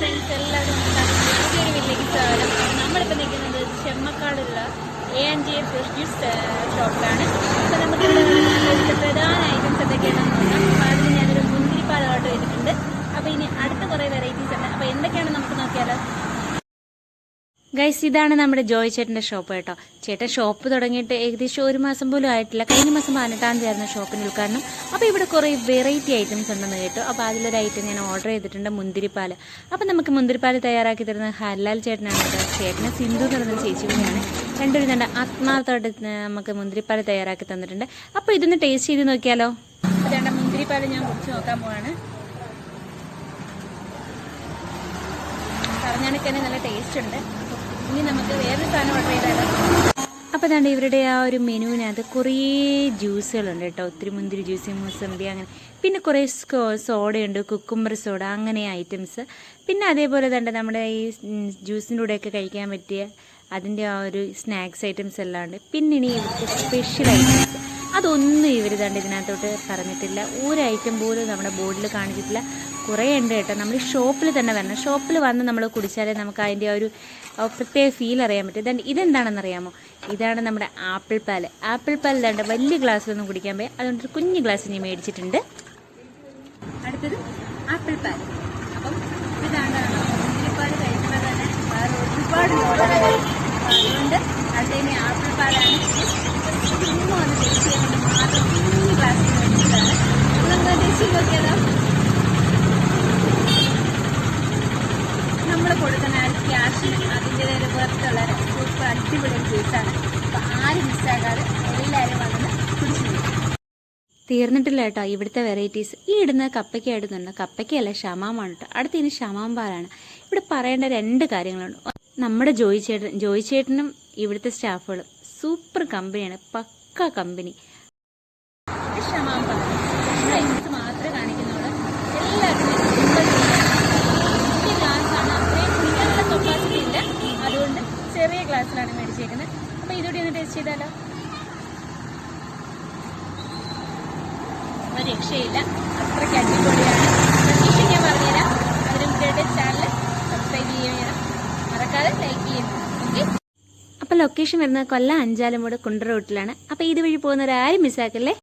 Friends എല്ലാവരും പുതിയൊരു വില്ലേക്ക് സ്വാഗതം. നമ്മളിപ്പോൾ നിൽക്കുന്നത് ചെമ്മക്കാടുള്ള A N G fresh juice ഷോപ്പിലാണ് അപ്പോൾ നമുക്ക് പ്രധാന ഐറ്റംസ് എന്തൊക്കെയാണെന്ന് നോക്കാം അപ്പോൾ അതിന് ഞാനൊരു മുന്തിരിപ്പാൽ ഓർഡർ ചെയ്തിട്ടുണ്ട്. അപ്പോൾ ഇനി അടുത്ത കുറേ വെറൈറ്റീസ് ഉണ്ട്. അപ്പോൾ എന്തൊക്കെയാണെന്ന് നമുക്ക് നോക്കിയാലോ? ഗൈസ് ഇതാണ് നമ്മുടെ ജോയ് ചേട്ടന്റെ ഷോപ്പ് കേട്ടോ. ചേട്ടൻ ഷോപ്പ് തുടങ്ങിയിട്ട് ഏകദേശം ഒരു മാസം പോലും ആയിട്ടില്ല. കഴിഞ്ഞ മാസം പതിനെട്ടാം തീയതി ആയിരുന്നു ഷോപ്പിന് ഉദ്ഘാടനം. അപ്പോൾ ഇവിടെ കുറേ വെറൈറ്റി ഐറ്റംസ് ഉണ്ടെന്ന് കേട്ടോ. അപ്പോൾ അതിലൊരു ഐറ്റം ഞാൻ ഓർഡർ ചെയ്തിട്ടുണ്ട് മുന്തിരിപ്പാൽ അപ്പോൾ നമുക്ക് മുന്തിരിപ്പാൽ തയ്യാറാക്കി തരുന്ന ഹർലാൽ ചേട്ടനാണ് കേട്ടോ. ചേട്ടനെ സിന്ധു എന്ന് പറയുന്ന ചേച്ചി കൂടിയാണ്. രണ്ടുപേരും നല്ല ആത്മാർത്ഥമായിട്ട് നമുക്ക് മുന്തിരിപ്പാൽ തയ്യാറാക്കി തന്നിട്ടുണ്ട്. അപ്പോൾ ഇതൊന്ന് ടേസ്റ്റ് ചെയ്ത് നോക്കിയാലോ? മുന്തിരിപ്പാൽ ഞാൻ കുറിച്ച് നോക്കാൻ പോവാണ്. പറഞ്ഞാണിക്കന്നെ നല്ല ടേസ്റ്റ് ഉണ്ട്. ഇനി നമുക്ക് വേറൊരു സാധനം ഓർഡർ അപ്പോൾ ദാണ്ട് ഇവരുടെ ആ ഒരു മെനുവിനകത്ത് കുറേ ജ്യൂസുകളുണ്ട് കേട്ടോ. ഒത്തിരി മുന്തിരി ജ്യൂസ് മൂസമ്പി അങ്ങനെ. പിന്നെ കുറേ സോഡയുണ്ട് കുക്കുംബർ സോഡ അങ്ങനെ ഐറ്റംസ് പിന്നെ അതേപോലെ തന്നെ നമ്മുടെ ഈ ജ്യൂസിന്റെ കൂടെയൊക്കെ കഴിക്കാൻ പറ്റിയ അതിന്റെ ആ ഒരു സ്നാക്സ് ഐറ്റംസ് എല്ലാം ഉണ്ട്. പിന്നെ ഇനി സ്പെഷ്യൽ ഐറ്റംസ് അതൊന്നും ഇവർ ദണ്ട് ഇതിനകത്തോട്ട് പറഞ്ഞിട്ടില്ല. ഒരു ഐറ്റം പോലും നമ്മുടെ ബോർഡിൽ കാണിച്ചിട്ടില്ല. കുറേ ഉണ്ട് കേട്ടോ. നമ്മൾ ഷോപ്പിൽ തന്നെ വരണം. ഷോപ്പിൽ വന്ന് നമ്മൾ കുടിച്ചാലേ നമുക്ക് അതിന്റെ ഒരു പ്രത്യേക ഫീൽ അറിയാൻ പറ്റും. ഇതെന്താണെന്ന് അറിയാമോ? ഇതാണ് നമ്മുടെ ആപ്പിൾ പാൽ ആപ്പിൾ പാൽ ഇതാണ്ട് വലിയ ഗ്ലാസ്സിലൊന്നും കുടിക്കാൻ പോയി അതുകൊണ്ട് കുഞ്ഞു ഗ്ലാസ് ഇനി മേടിച്ചിട്ടുണ്ട്. അടുത്തത് ആപ്പിൾ പാൽ അപ്പം ഇതാണ് മുന്തിരിപ്പാൽ കഴിക്കുമ്പോൾ തന്നെ വേറെ ഒരുപാട് മോഡലുകൾ അതുകൊണ്ട് അടുത്തതിന് ആപ്പിൾ പാലാണ് ചുമ്മാ ഒന്ന് ടേസ്റ്റ് ചെയ്യാൻ വേണ്ടി മാത്രം കുഞ്ഞു ഗ്ലാസ്സിൽ മേടിച്ചതാണ് നമുക്ക് ടേസ്റ്റ് നോക്കിയാലോ നമ്മൾ കൊടുക്കുന്ന ആ ക്യാഷ് അതിന്റെതായ പുറത്തുള്ള സൂപ്പർ അടിപൊളി ജ്യൂസാണ് അപ്പോൾ ആരും മിസ്സാകാതെ എല്ലാവരും വന്ന് കുടിച്ചു തീർന്നിട്ടില്ല കേട്ടോ. ഇവിടുത്തെ വെറൈറ്റീസ് ഈ ഇടുന്ന കപ്പയ്ക്ക ഇടുന്നുണ്ട് കപ്പയ്ക്കല്ല ഷമാമാണ് കേട്ടോ. അടുത്ത ഇനി ഷമാം പാലാണ് ഇവിടെ പറയേണ്ട രണ്ട് കാര്യങ്ങളുണ്ട്. നമ്മുടെ ജോയി ചേട്ടൻ ജോയി ചേട്ടനും ഇവിടുത്തെ സ്റ്റാഫുകളും സൂപ്പർ കമ്പനിയാണ് പക്ക കമ്പനി ഷമാം പാൽ ഗ്ലാസ്സിലാണ് മേടിച്ചേക്കുന്നത്. അപ്പോൾ ഇതുകൂടി ഒന്ന് ടേസ്റ്റ് ചെയ്താലോ? രക്ഷയില്ല. അത്രയ്ക്ക് അടിപൊളിയാണ്. പ്രതീക്ഷ ഞാൻ പറഞ്ഞുതരാം. അതിനും മുന്നേ ചാനൽ സബ്സ്ക്രൈബ് ചെയ്യണം മറക്കാതെ ലൈക്ക് ചെയ്യണം ഓക്കെ അപ്പോൾ ലൊക്കേഷൻ വരുന്നത് കൊല്ലം കൂടെ കുണ്ടറ റൂട്ടിലാണ് അപ്പോൾ ഇതുവഴി പോകുന്നവരാരും മിസ്സാക്കല്ലേ